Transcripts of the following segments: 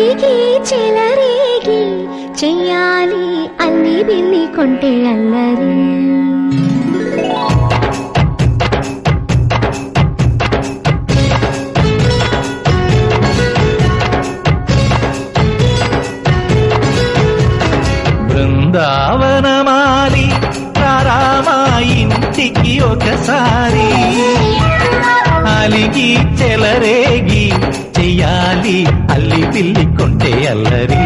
చెలరేగి చెలరేగి చెయ్యాలి అల్లి బిల్లి కొంటే అల్లరి. బృందావనమాలి రామా ఇంటికి ఒకసారి. అలిగి చెలరేగి చెయ్యాలి అది అల్లి పిల్లి కొంటే అల్లరి.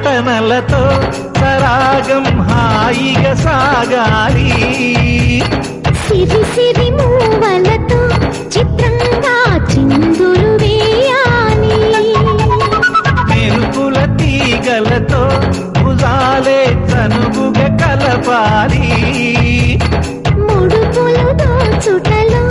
నటనలతో సరాగం హాయిగా సాగాలి. సిరి సిరి మూవలతో చిత్రంగా చిందులు వేయాలి. మెరుపుల తీగలతో భుజాలే చనువుగా కలపాలి. ముడుపులు దోచుటలో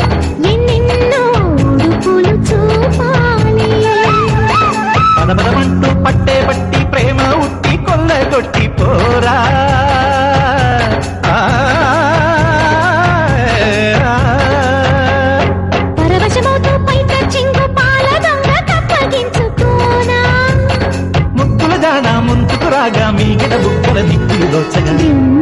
రాగా మీగడ బుక్కల దిక్కులు దోచగా.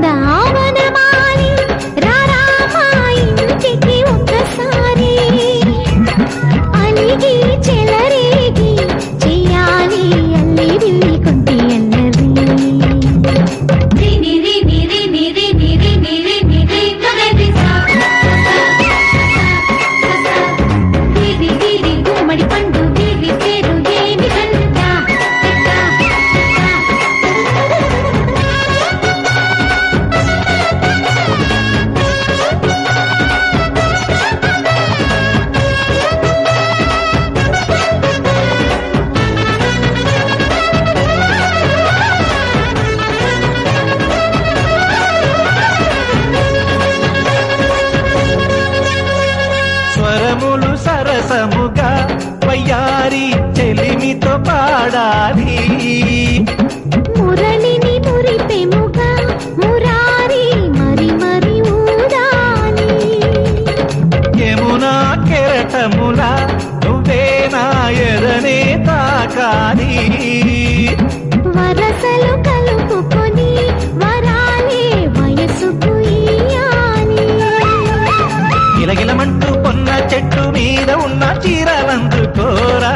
కెరటముల నువ్వే నా ఎదనే తాకాలి. వరసలు కలుపుకొని వరాలే వయసుకు గిలగిలమంటూ పొన్న చెట్టు మీద ఉన్న చీరలందుకోరా